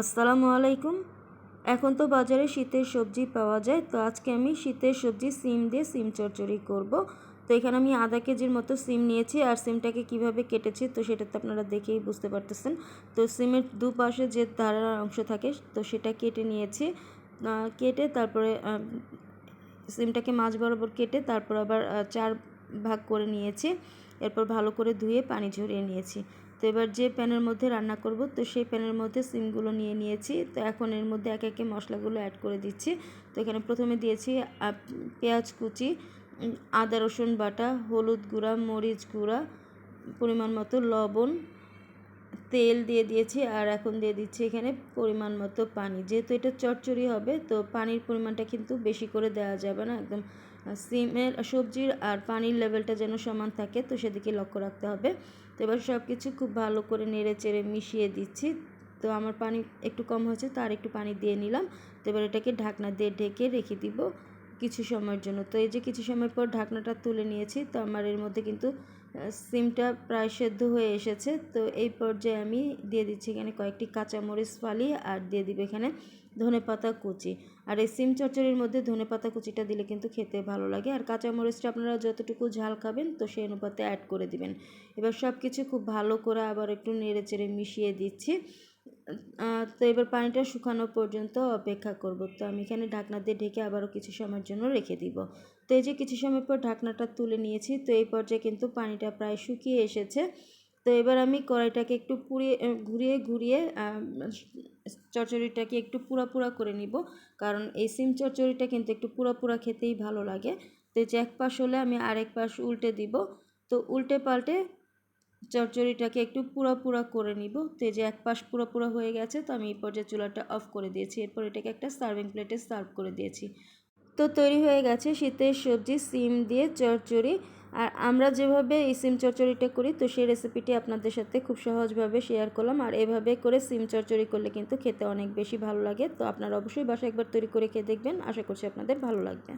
আসসালামু আলাইকুম। এখন তো বাজারে শীতের সবজি পাওয়া যায়, তো আজকে আমি শীতের সবজি সিম দিয়ে সিম চচ্চড়ি করব। তো এখানে আমি আধা কেজির মতো সিম নিয়েছি, আর সিমটাকে কীভাবে কেটেছি, তো সেটা তো আপনারা দেখেই বুঝতে পারতেছেন। তো সিমের দুপাশে যে ধারার অংশ থাকে, তো সেটা কেটে নিয়েছি। কেটে তারপরে সিমটাকে মাছ বরাবর কেটে তারপর আবার চার ভাগ করে নিয়েছি। এরপর ভালো করে ধুয়ে পানি ঝরিয়ে নিয়েছি। তো এবার যে প্যানের মধ্যে রান্না করব, তো সেই প্যানের মধ্যে সিমগুলো নিয়ে নিয়েছি। তো এখন এর মধ্যে একে একে মশলাগুলো অ্যাড করে দিচ্ছি। তো এখানে প্রথমে দিয়েছি পেঁয়াজ কুচি আদা, রসুন বাটা, হলুদ গুঁড়া, মরিচ গুঁড়া, পরিমাণ মতো লবণ, তেল দিয়ে দিয়েছি আর এখন দিয়ে দিচ্ছি এখানে পরিমাণ মতো পানি। যেহেতু এটা চচ্চড়ি হবে, তো পানির পরিমাণটা কিন্তু বেশি করে দেওয়া যাবে না, একদম সিমের, সবজির আর পানির লেভেলটা যেন সমান থাকে, তো সেদিকে লক্ষ্য রাখতে হবে। তো এবার সব কিছু খুব ভালো করে নেড়ে চেড়ে মিশিয়ে দিচ্ছি। তো আমার পানি একটু কম হয়েছে তো আর একটু পানি দিয়ে নিলাম। তো এবার এটাকে ঢাকনা দিয়ে ঢেকে রেখে দিব কিছু সময়ের জন্য। তো এই যে কিছু সময় পর ঢাকনাটা তুলে নিয়েছি, তো আমার এর মধ্যে কিন্তু সিমটা প্রায় সেদ্ধ হয়ে এসেছে। তো এই পর্যায়ে আমি দিয়ে দিচ্ছি এখানে কয়েকটি কাঁচামরিচ ফালি আর দিয়ে দিবে এখানে ধনে পাতা কুচি। আর এই সিম চচ্চড়ির মধ্যে ধনে পাতা কুচিটা দিলে কিন্তু খেতে ভালো লাগে। আর কাঁচামরিচটা আপনারা যতটুকু ঝাল খাবেন তো সেই অনুপাতে অ্যাড করে দিবেন। এবার সব কিছু খুব ভালো করে আবার একটু নেড়ে চেড়ে মিশিয়ে দিচ্ছি। তো এবার পানিটা শুকানো পর্যন্ত অপেক্ষা করব। তো আমি এখানে ঢাকনা দিয়ে ঢেকে আবারও কিছু সময়ের জন্য রেখে দিব। তো এই যে কিছু সময় পর ঢাকনাটা তুলে নিয়েছি, তো এই পর্যায়ে কিন্তু পানিটা প্রায় শুকিয়ে এসেছে। তো এবার আমি কড়াইটাকে একটু পুড়িয়ে ঘুরিয়ে ঘুরিয়ে চচ্চড়িটাকে একটু পুরা পুরা করে নিব। কারণ এই সিম চচ্চড়িটা কিন্তু একটু পুরা পুরা খেতেই ভালো লাগে। তো এই যে এক পাশ হলে আমি আরেক পাশ উল্টে দিব। তো উল্টে পাল্টে চচ্চড়িটাকে একটু পুরা পুরা করে নিব। তো যে এক পাশ পুরো পুরো হয়ে গেছে, তো আমি এই পর্যায়ে চুলাটা অফ করে দিয়েছি। এরপর এটাকে একটা সার্ভিং প্লেটে সার্ভ করে দিয়েছি। তো তৈরি হয়ে গেছে শীতের সবজি, সিম দিয়ে চচ্চড়ি আর আমরা যেভাবে এই সিম চচ্চড়িটা করি, তো সেই রেসিপিটি আপনাদের সাথে খুব সহজভাবে শেয়ার করলাম। আর এভাবে করে সিম চচ্চড়ি করলে কিন্তু খেতে অনেক বেশি ভালো লাগে। তো আপনারা অবশ্যই বাসায় একবার তৈরি করে খেয়ে দেখবেন। আশা করছি আপনাদের ভালো লাগবে।